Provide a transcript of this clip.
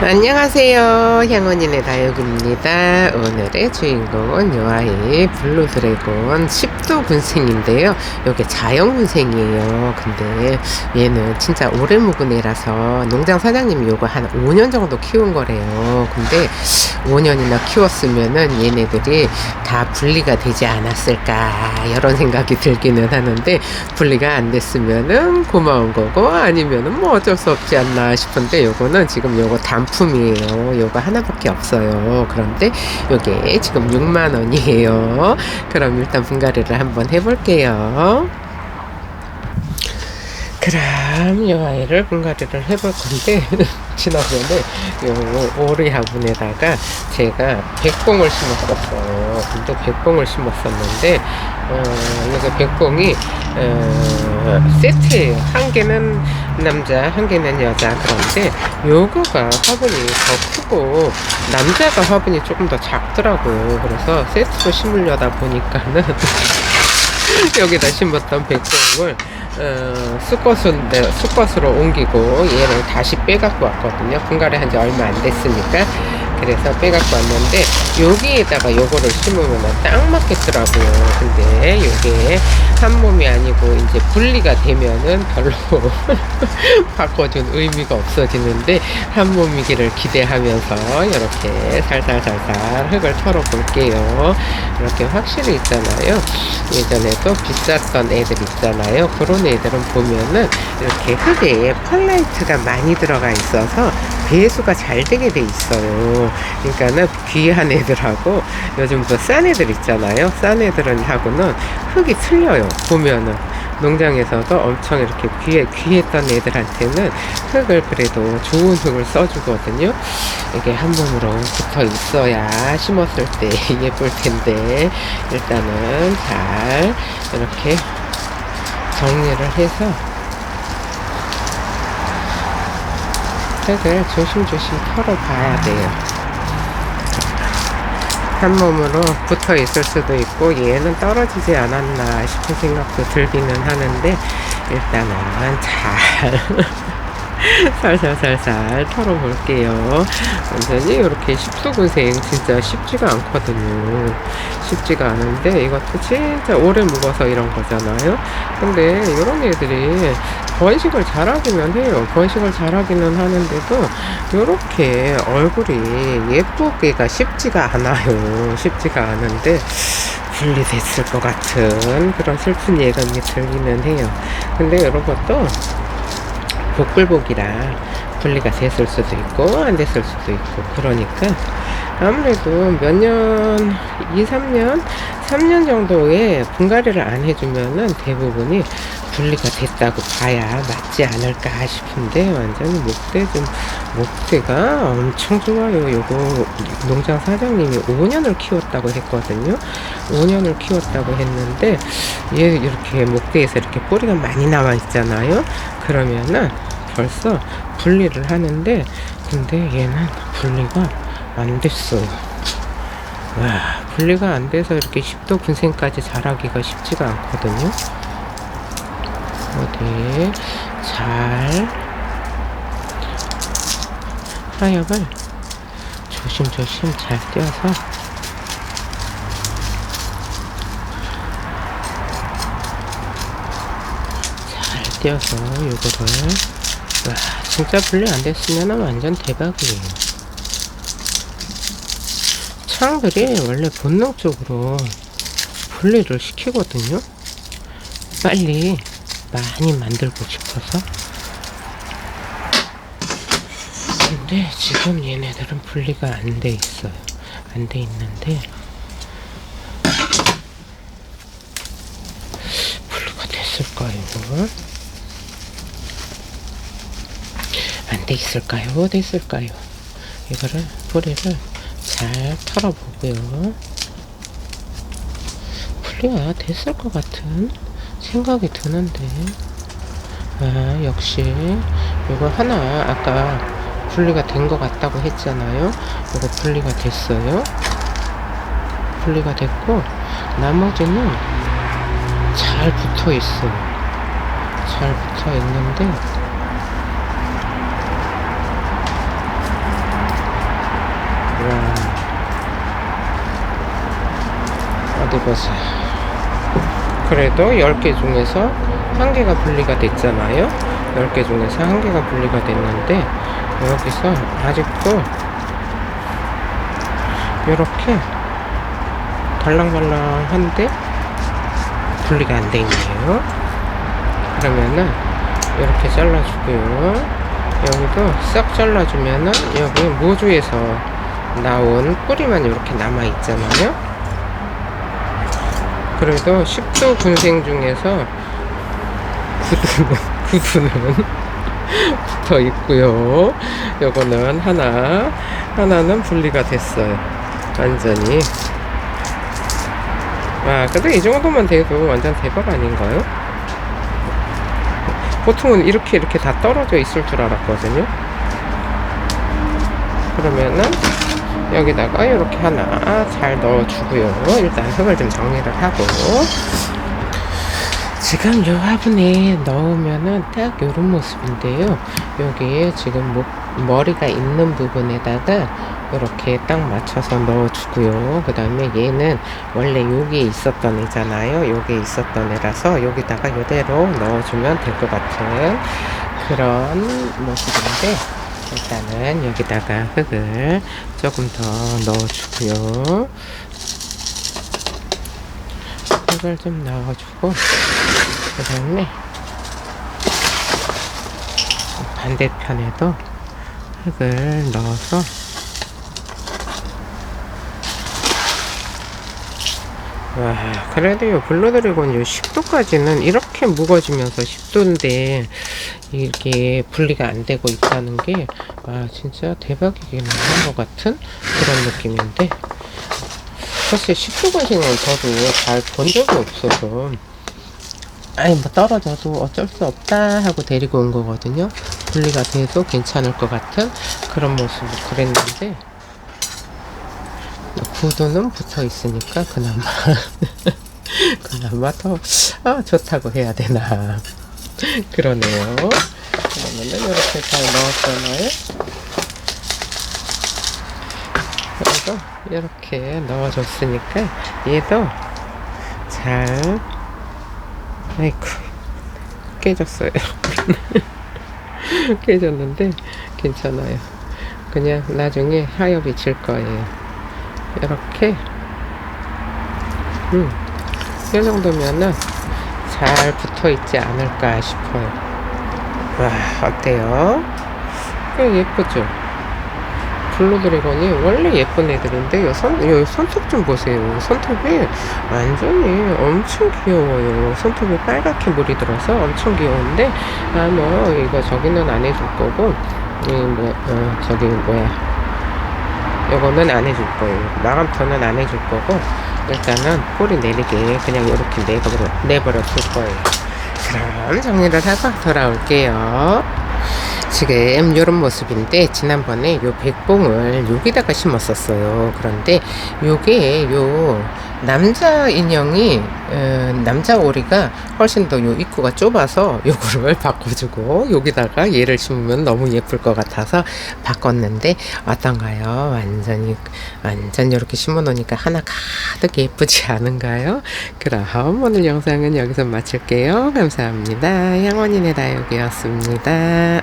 안녕하세요. 향원인의 다육입니다. 오늘의 주인공은 요아이 블루 드래곤 10도 군생인데요. 이게 자연 군생이에요. 근데 얘는 진짜 오래 묵은 애라서 농장 사장님이 요거 한 5년 정도 키운 거래요. 근데 5년이나 키웠으면은 얘네들이 다 분리가 되지 않았을까 이런 생각이 들기는 하는데 분리가 안 됐으면은 고마운 거고 아니면은 뭐 어쩔 수 없지 않나 싶은데 요거는 지금 요거 단품이에요. 요거 하나밖에 없어요. 그런데 요게 지금 6만 원이에요. 그럼 일단 분갈이를 한번 해볼게요. 그럼 요 아이를 분갈이를 해볼 건데 지난번에 요 오리 화분에다가 제가 백봉을 심었었어요. 근데 백봉을 심었었는데 어, 이거 백봉이 어, 세트예요. 한 개는 남자, 한 개는 여자. 그런데 요거가 화분이 더 크고 남자가 화분이 조금 더 작더라고요. 그래서 세트로 심으려다 보니까는 여기다 심었던 백봉을 어, 수컷은 네, 수컷으로 옮기고 얘를 다시 빼갖고 왔거든요. 분갈이 한 지 얼마 안 됐으니까 그래서 빼갖고 왔는데 여기에다가 요거를 심으면 딱 맞겠더라고요. 근데 요게 한 몸이 아니고 이제 분리가 되면은 별로 바꿔준 의미가 없어지는데 한 몸이기를 기대하면서 이렇게 살살살살 흙을 털어 볼게요. 이렇게 확실히 있잖아요. 예전에도 비쌌던 애들 있잖아요. 그런 애들은 보면은 이렇게 흙에 펄라이트가 많이 들어가 있어서 배수가 잘 되게 돼 있어요. 그러니까는 귀한 애들하고 요즘 또싼 애들 있잖아요. 싼 애들은 하고는 흙이 틀려요. 보면은 농장에서도 엄청 이렇게 귀해, 귀했던 애들한테는 흙을 그래도 좋은 흙을 써주거든요. 이게 한 몸으로 붙어 있어야 심었을 때 예쁠 텐데 일단은 잘 이렇게 정리를 해서 흙을 조심조심 털어봐야 돼요. 한 몸으로 붙어 있을 수도 있고 얘는 떨어지지 않았나 싶은 생각도 들기는 하는데 일단은 잘 살살살살 털어볼게요. 완전히 이렇게 십수군생 진짜 쉽지가 않거든요. 쉽지가 않은데 이것도 진짜 오래 묵어서 이런 거잖아요. 근데 이런 애들이 번식을 잘하기는 해요. 번식을 잘하기는 하는데도 이렇게 얼굴이 예쁘기가 쉽지가 않아요. 쉽지가 않은데 분리됐을 것 같은 그런 슬픈 예감이 들기는 해요. 근데 이런 것도 복불복이라 분리가 됐을 수도 있고 안 됐을 수도 있고 그러니까 아무래도 몇 년, 2, 3년, 3년 정도에 분갈이를 안 해주면은 대부분이 분리가 됐다고 봐야 맞지 않을까 싶은데 완전히 목대 좀 목대가 엄청 좋아요. 요거 농장 사장님이 5년을 키웠다고 했거든요. 5년을 키웠다고 했는데 얘 이렇게 목대에서 이렇게 뿌리가 많이 나와 있잖아요. 그러면은 벌써 분리를 하는데 근데 얘는 분리가 안 됐어요. 와 분리가 안 돼서 이렇게 10도 군생까지 자라기가 쉽지가 않거든요. 어디? 잘. 하엽을 조심조심 잘 떼어서. 잘 떼어서 요거를. 와 진짜 분리 안 됐으면 완전 대박이에요. 창들이 원래 본능적으로 분리를 시키거든요. 빨리 많이 만들고 싶어서 근데 지금 얘네들은 분리가 안 돼 있어요 안 돼 있는데 분리가 됐을까요? 안 돼 있을까요? 됐을까요? 이거를 뿌리를 잘 털어보고요. 분리가 됐을 것 같은 생각이 드는데. 아 역시 이거 하나 아까 분리가 된 것 같다고 했잖아요. 이거 분리가 됐어요. 분리가 됐고 나머지는 잘 붙어 있어요. 잘 붙어 있는데. 와. 어디 보세요? 그래도 10개 중에서 한 개가 분리가 됐잖아요. 10개 중에서 한 개가 분리가 됐는데 여기서 아직도 이렇게 달랑달랑한데 분리가 안돼 있네요. 그러면은 이렇게 잘라주고요. 여기도 싹 잘라주면은 여기 모주에서 나온 뿌리만 이렇게 남아 있잖아요. 그래도 10도 군생 중에서 구두는, 구두는 붙어 있고요. 요거는 하나, 하나는 분리가 됐어요. 완전히. 아, 근데 이 정도만 돼도 완전 대박 아닌가요? 보통은 이렇게 이렇게 다 떨어져 있을 줄 알았거든요. 그러면은 여기다가 이렇게 하나 잘 넣어주고요. 일단 흙을 좀 정리를 하고 지금 요 화분에 넣으면은 딱 요런 모습인데요. 여기에 지금 목, 머리가 있는 부분에다가 이렇게 딱 맞춰서 넣어주고요. 그 다음에 얘는 원래 여기에 있었던 애잖아요. 여기에 있었던 애라서 여기다가 이대로 넣어주면 될 것 같은 그런 모습인데 일단은 여기다가 흙을 조금 더 넣어주고요. 흙을 좀 넣어주고 그 다음에 반대편에도 흙을 넣어서 와 그래도 요 블루드래곤 요 10도까지는 이렇게 무거지면서 10도인데 이게 분리가 안 되고 있다는 게와 진짜 대박이긴 한 것 같은 그런 느낌인데. 사실 10도 과정은 저도 잘 본 적이 없어서. 아니 뭐 떨어져도 어쩔 수 없다 하고 데리고 온 거거든요. 분리가 돼도 괜찮을 것 같은 그런 모습을 그랬는데. 구도는 붙어 있으니까 그나마. 그나마 더 아, 좋다고 해야 되나 그러네요. 그러면은 이렇게 잘 넣었잖아요. 그래서 이렇게 넣어줬으니까 얘도 잘 아이쿠 깨졌어요. 깨졌는데 괜찮아요. 그냥 나중에 하엽이 질 거예요. 이렇게. 음, 이 정도면은 잘 붙어 있지 않을까 싶어요. 와, 어때요? 꽤 예쁘죠? 블루 드래곤이 원래 예쁜 애들인데 요 손, 요 손톱 좀 보세요. 손톱이 완전히 엄청 귀여워요. 손톱이 빨갛게 물이 들어서 엄청 귀여운데 아뭐 이거 저기는 안 해줄 거고 이뭐 어, 저기 뭐야 요거는 안 해줄 거예요. 마감토는 안 해줄 거고 일단은 뿌리 내리게 그냥 이렇게 내버려, 둘 거예요. 그럼 정리를 하고 돌아올게요. 지금 이런 모습인데 지난번에 요 백봉을 여기다가 심었었어요. 그런데 요게 요 남자 인형이 어, 남자 오리가 훨씬 더 요 입구가 좁아서 요거를 바꿔주고 여기다가 얘를 심으면 너무 예쁠 것 같아서 바꿨는데 어떤가요? 완전히 완전 이렇게 심어 놓으니까 하나 가득 예쁘지 않은가요? 그럼 오늘 영상은 여기서 마칠게요. 감사합니다. 향원이네 다육이었습니다.